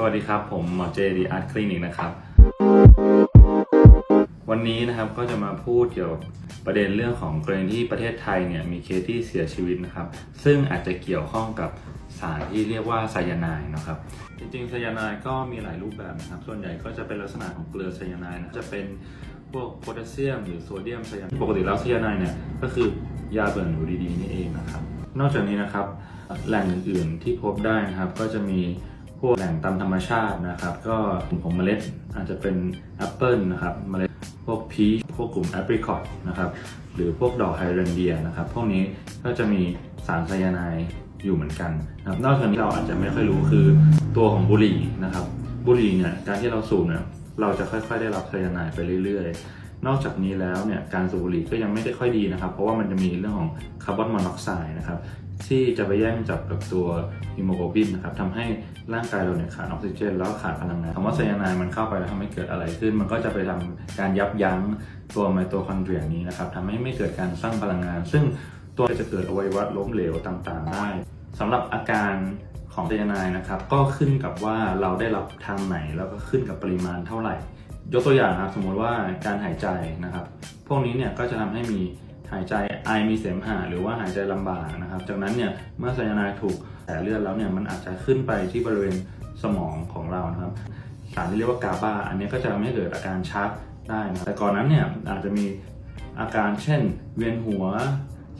สวัสดีครับ ผมหมอเจดีอาร์ตคลินิกนะครับ วันนี้นะครับก็จะมาพูดเกี่ยวกับประเด็นเรื่องของกรณีที่ประเทศไทยเนี่ยมีเคสที่เสียชีวิตนะครับ ซึ่งอาจจะเกี่ยวข้องกับสารที่เรียกว่าไซยาไนด์นะครับ จริงๆไซยาไนด์ก็มีหลายรูปแบบนะครับ ส่วนใหญ่ก็จะเป็นลักษณะของเกลือไซยาไนด์นะจะเป็นพวกโพแทสเซียมหรือโซเดียมไซยาไนด์ปกติแล้วไซยาไนด์เนี่ยก็คือยาเบื่อหนูดีๆนี่เองนะครับ นอกจากนี้นะครับแหล่งอื่นๆที่พบได้นะครับก็จะมี พวกแหล่งตามธรรมชาตินะครับ ก็กลุ่มของเมล็ดอาจจะเป็นแอปเปิลนะครับเมล็ดพวกพีชพวกกลุ่มแอปริคอตนะครับหรือพวกดอกไฮเรนเดียนะครับ พวกนี้ก็จะมีสารไซยาไนด์อยู่เหมือนกันนะครับนอกจากนี้เราอาจจะไม่ค่อยรู้คือตัวของบุหรี่นะครับบุหรี่เนี่ยการที่เราสูบเนี่ยเราจะค่อยๆ ได้รับไซยาไนด์ไปเรื่อย ๆ นอกจากนี้แล้วเนี่ยการสูบบุหรี่ก็ยังไม่ได้ค่อยดีนะครับ เพราะว่ามันจะมีเรื่องของคาร์บอนมอนอกไซด์นะครับที่จะไปแย่งจับกับตัวฮีโมโกลบินนะครับทำให้ร่างกายเราเนี่ยขาดออกซิเจน แล้วขาดพลังงานคำว่าไซยาไนด์มันเข้าไปแล้วทำให้เกิดอะไรขึ้น มันก็จะไปทำการยับยั้งตัวไมโตคอนเดรียนี้นะครับทำให้ไม่เกิดการสร้างพลังงาน ซึ่งตัวจะเกิดอวัยวะล้มเหลวต่างๆ ได้สำหรับอาการของไซยาไนด์นะครับก็ขึ้นกับว่าเราได้รับทางไหนแล้วก็ขึ้นกับปริมาณเท่าไหร่ ยกตัวอย่างนะครับสมมติว่าการหายใจนะครับ พวกนี้เนี่ยก็จะทำให้มีหายใจไอมีเสมหะหรือว่าหายใจลำบากนะครับ จากนั้นเนี่ยเมื่อไซยาไนด์ถูกแสเลือดแล้วเนี่ยมันอาจจะขึ้นไปที่บริเวณสมองของเรานะครับสารที่เรียกว่ากาบาอันนี้ก็จะทำให้เกิดอาการชักได้นะแต่ก่อนนั้นเนี่ยอาจจะมีอาการเช่น เวียนหัว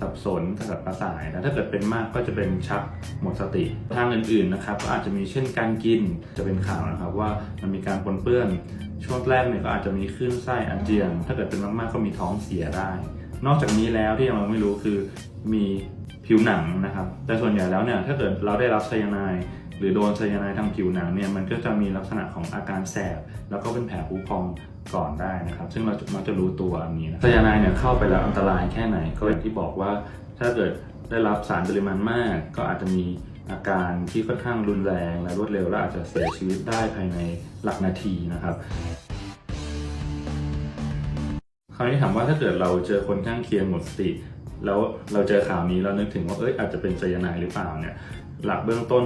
สับสนกระสับกระส่ายนะถ้าเกิดเป็นมากก็จะเป็นชักหมดสติ ทางอื่นๆนะครับก็อาจจะมีเช่นการกินจะเป็นข่าวนะครับว่ามันมีการปนเปื้อน ช่วงแรกเนี่ยก็อาจจะมีคลื่นไส้อาเจียน ถ้าเกิดเป็นมากๆก็มีท้องเสียได้ นอกจากนี้แล้วที่เราไม่รู้คือมีผิวหนังนะครับ แต่ส่วนใหญ่แล้วเนี่ยถ้าเกิดเราได้รับไซยาไนหรือโดนไซยาไนทางผิวหนังเนี่ยมันก็จะมีลักษณะของอาการแสบ แล้วก็เป็นแผลผุพองก่อนได้นะครับ ซึ่งเรามักจะรู้ตัวอันนี้นะไซยาไนเนี่ยเข้าไปแล้วอันตรายแค่ไหนก็อย่างที่บอกว่าถ้าเกิดได้รับสารปริมาณมาก ก็อาจจะมี อาการที่ค่อนข้างรุนแรงและรวดเร็วและอาจจะเสียชีวิตได้ภายในหลักนาทีนะครับคราวนี้ถามว่าถ้าเกิดเราเจอคนข้างเคียงหมดสติแล้วเราเจอข่าวนี้เรานึกถึงว่าเอ้ยอาจจะเป็นไซยาไนหรือเปล่าเนี่ยหลักเบื้องต้น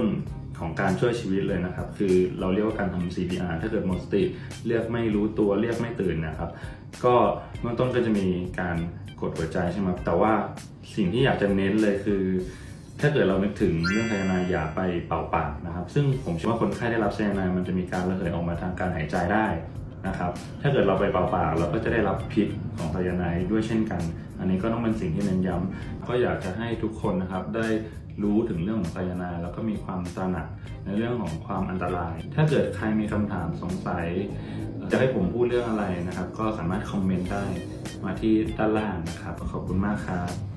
ของการช่วยชีวิตเลยนะครับ คือเราเรียกว่าการทำ CPR ถ้าเกิดหมดสติ เรียกไม่รู้ตัวเรียกไม่ตื่นนะครับ ก็เบื้องต้นก็จะมีการกดหัวใจใช่ไหมแต่ว่าสิ่งที่อยากจะเน้นเลยคือ ถ้าเกิดเรานึกถึงเรื่องไซยาไนด์อย่าไปเป่าปากนะครับ ซึ่งผมเชื่อว่าคนไข้ได้รับไซยาไนด์มันจะมีการระเหยออกมาทางการหายใจได้นะครับ ถ้าเกิดเราไปเป่าปากเราก็จะได้รับพิษของไซยาไนด์ด้วยเช่นกัน อันนี้ก็ต้องเป็นสิ่งที่เน้นย้ำก็อยากจะให้ทุกคนนะครับได้รู้ถึงเรื่องของไซยาไนด์แล้วก็มีความตระหนักในเรื่องของความอันตราย ถ้าเกิดใครมีคำถามสงสัย จะให้ผมพูดเรื่องอะไรนะครับ ก็สามารถคอมเมนต์ได้มาที่ด้านล่างนะครับขอบคุณมากครับ